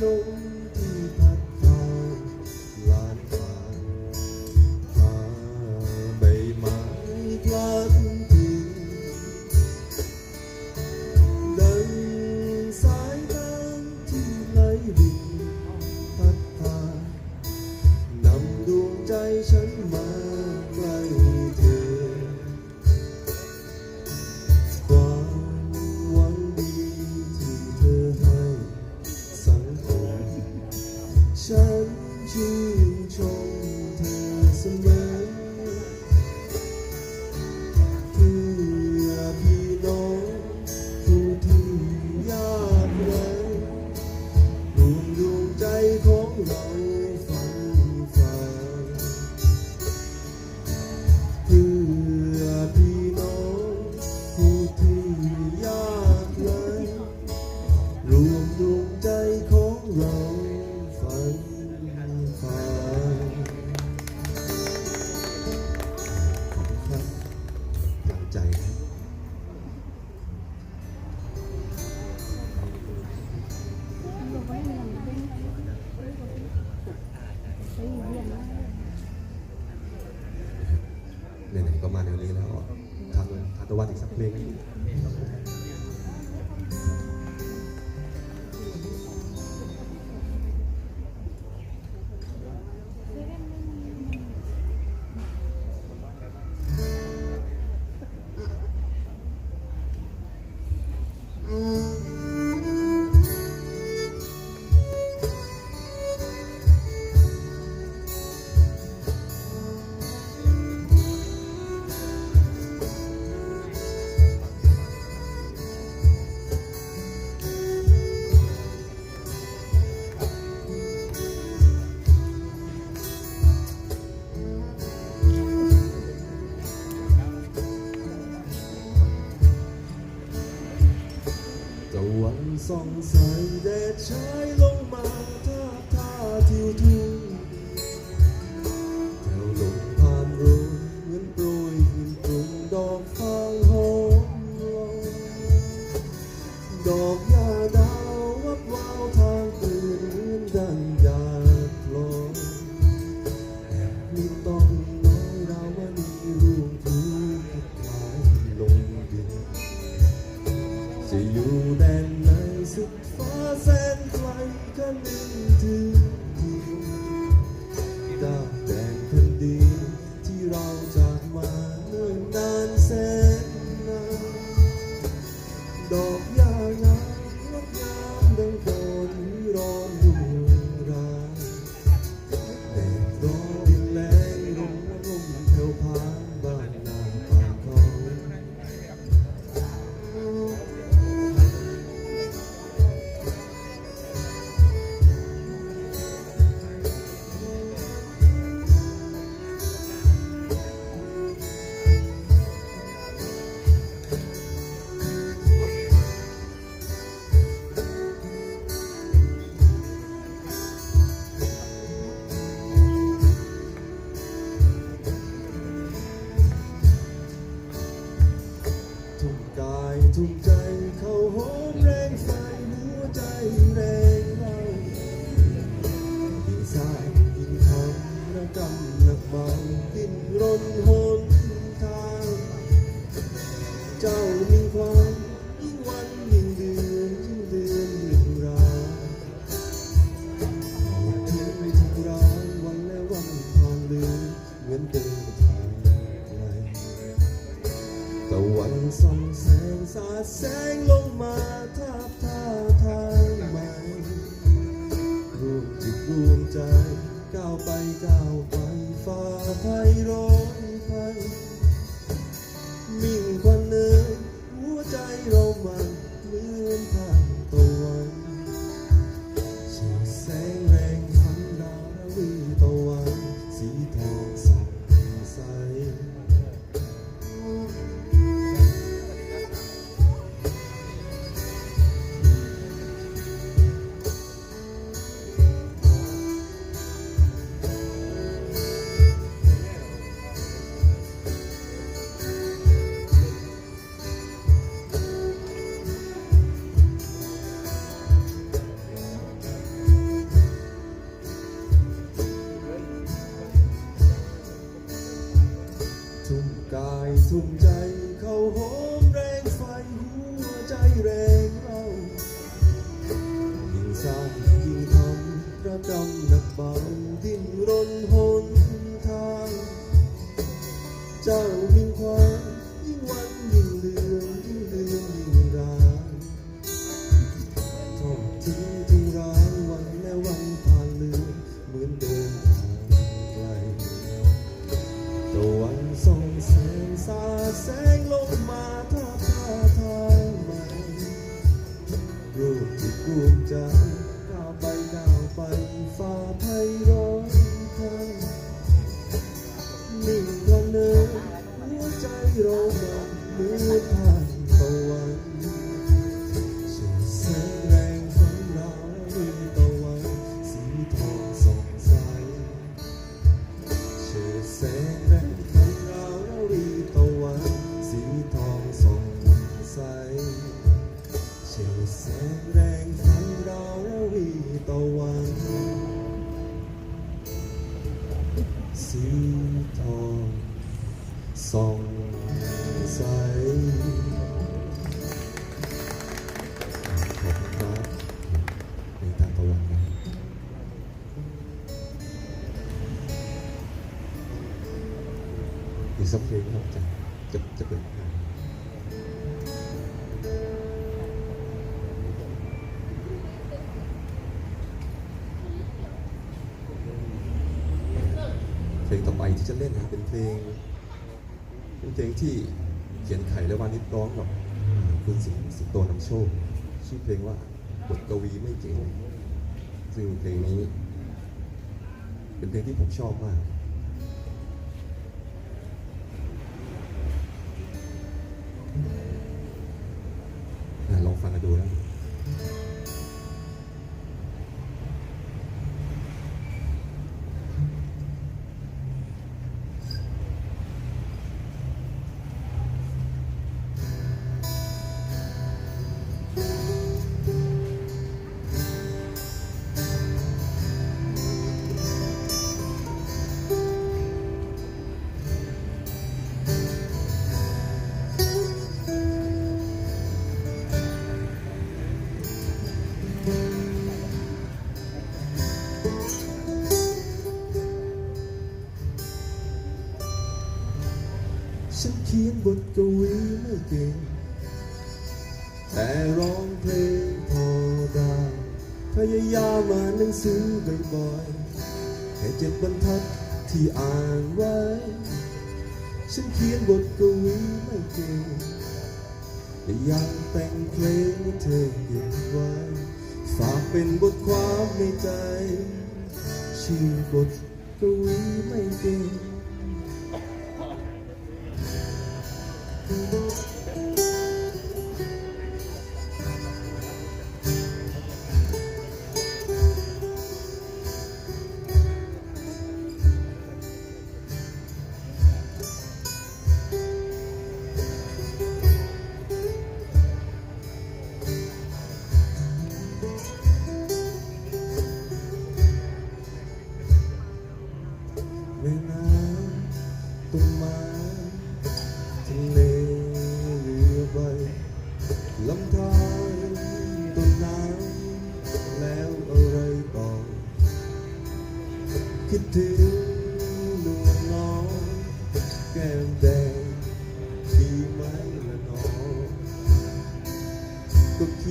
know กายทุ่มใจ อีกสักเพลงนะครับจะจะจะเปิดงานเพลงต่อไปที่จะเล่นนะเป็นเพลง เป็นเพลงที่เขียนไขและวานิดร้องกับคุณสิงสิงโตนำโชค ชื่อเพลงว่าบทกวีไม่เก่งซึ่งเพลงนี้ เป็นเพลงที่ผมชอบมาก ฟังกันดูนะ ขียนบทกวีไม่เก่ง แต่ร้องเพลงพอได้ พยายามอ่านหนังสือบ่อยๆแค่เจ็ดบรรทัดที่อ่านไว้ ฉันเขียนบทกวีไม่เก่งแต่อยากแต่งเพลงให้เธอเก็บไว้ ฝากเป็นบทความในใจ ชื่อบทกวีไม่เก่ง แ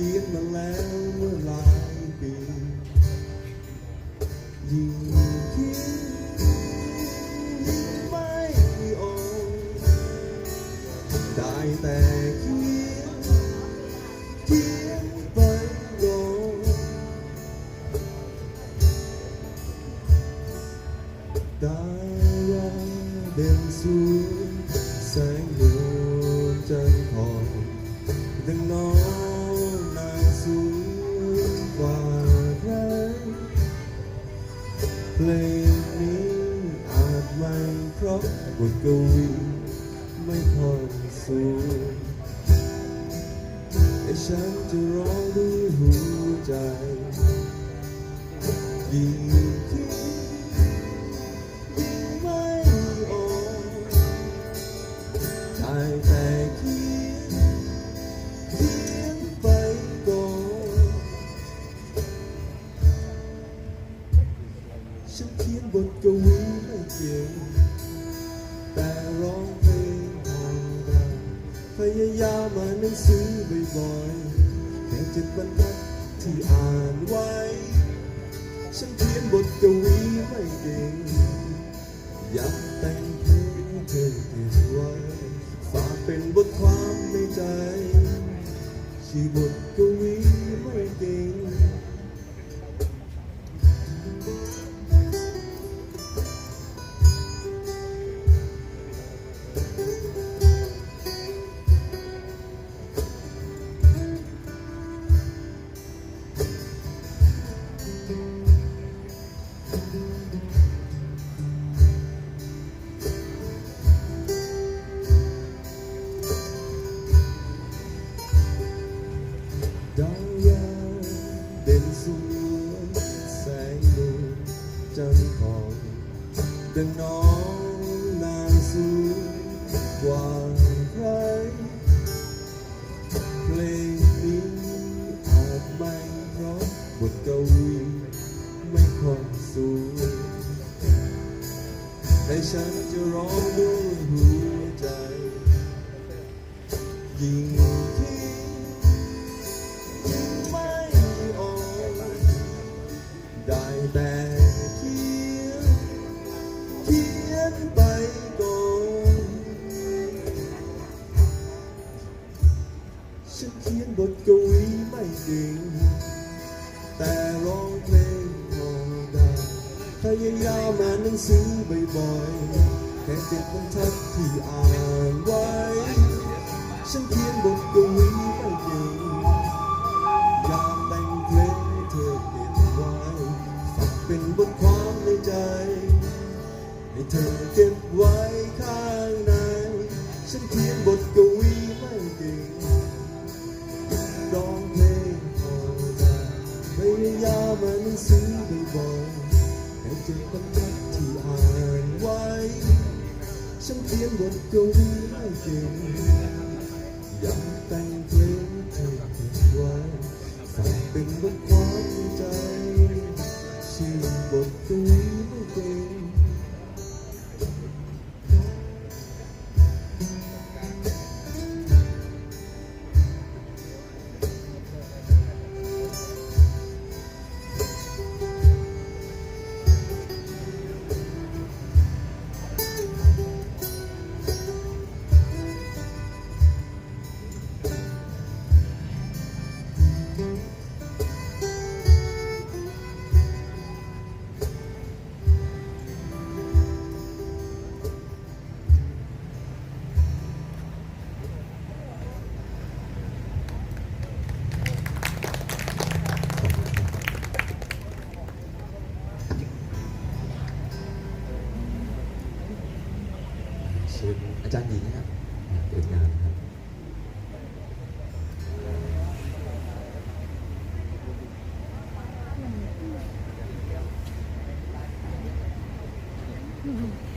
เขียนมาแล้ว บทกวีไม่พอสูงแต่ฉันจะร้องด้วยหัวใจดี ยายามอ่านหนังสือบ่อยๆแต่จิตบรรทัดที่อ่านไว้ ฉันเขียนบทกวีไม่เก่งอยากแต่งเพลงให้เธอเก็บไว้ฝากเป็นบทความในใจที่บทก ดาวยาวเด่นสวยแเก็บบรรทัดที่อ่านไว้ ฉันเขียนบทกวีไม่เก่งอยากแต่งเพลงเธอเก็บไว้ฝากเป็นบทความในใจ ให้เธอเก็บ but what we done. Mm-hmm.